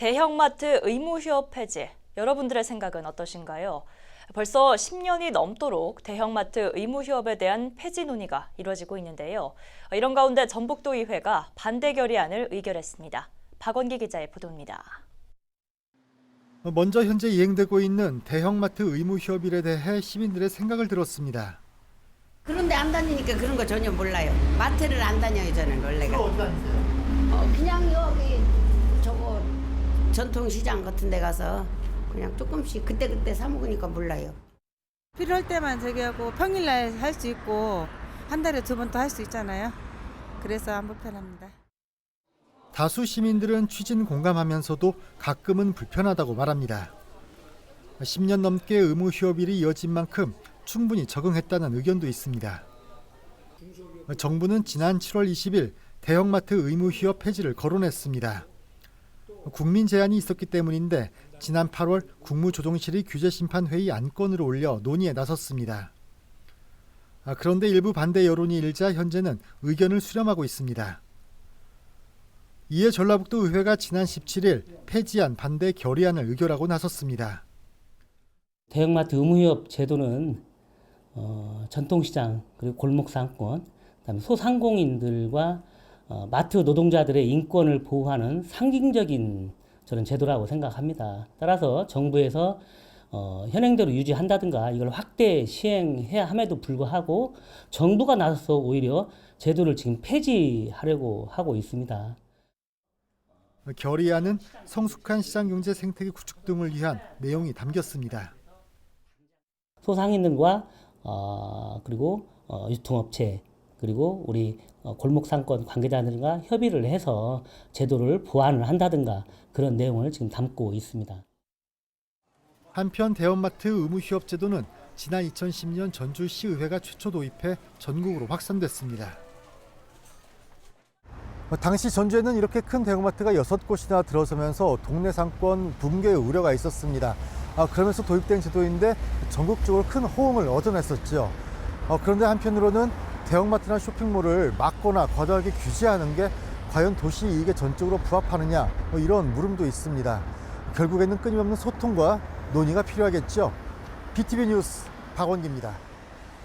대형마트 의무휴업 폐지. 여러분들의 생각은 어떠신가요? 벌써 10년이 넘도록 대형마트 의무휴업에 대한 폐지 논의가 이루어지고 있는데요. 이런 가운데 전북도의회가 반대 결의안을 의결했습니다. 박원기 기자의 보도입니다. 먼저 현재 이행되고 있는 대형마트 의무 휴업일에 대해 시민들의 생각을 들었습니다. 그런데 안 다니니까 그런 거 전혀 몰라요. 마트를 안 다녀요 저는 원래가. 어디 다니세요? 어, 그냥 여기 전통시장 같은 데 가서 그냥 조금씩 그때그때 사 먹으니까 몰라요. 필요할 때만 저기 하고 평일날 할 수 있고 한 달에 두번또할수 있잖아요. 그래서 안 불편합니다. 다수 시민들은 취진 공감하면서도 가끔은 불편하다고 말합니다. 10년 넘게 의무 휴업일이 이어진 만큼 충분히 적응했다는 의견도 있습니다. 정부는 지난 7월 20일 대형마트 의무 휴업 폐지를 거론했습니다. 국민 제안이 있었기 때문인데 지난 8월 국무조정실이 규제심판회의 안건으로 올려 논의에 나섰습니다. 아, 그런데 일부 반대 여론이 일자 현재는 의견을 수렴하고 있습니다. 이에 전라북도 의회가 지난 17일 폐지안 반대 결의안을 의결하고 나섰습니다. 대형마트 의무휴업 제도는 어, 전통시장 그리고 골목상권 그다음에 소상공인들과 어, 마트 노동자들의 인권을 보호하는 상징적인 저는 제도라고 생각합니다. 따라서 정부에서 어, 현행대로 유지한다든가 이걸 확대 시행해야 함에도 불구하고 정부가 나서서 오히려 제도를 지금 폐지하려고 하고 있습니다. 결의안은 성숙한 시장 경제 생태계 구축 등을 위한 내용이 담겼습니다. 소상인들과 어, 그리고 어, 유통업체 그리고 우리 어, 골목 상권 관계자들과 협의를 해서 제도를 보완을 한다든가 그런 내용을 지금 담고 있습니다. 한편 대형마트 의무 휴업 제도는 지난 2010년 전주시의회가 최초 도입해 전국으로 확산됐습니다. 당시 전주에는 이렇게 큰 대형마트가 여섯 곳이나 들어서면서 동네 상권 붕괴의 우려가 있었습니다. 아, 그러면서 도입된 제도인데 전국적으로 큰 호응을 얻어냈었죠. 어, 그런데 한편으로는 대형마트나 쇼핑몰을 막거나 과도하게 규제하는 게 과연 도시 이익에 전적으로 부합하느냐 뭐 이런 물음도 있습니다. 결국에는 끊임없는 소통과 논의가 필요하겠죠. BTV 뉴스 박원기입니다.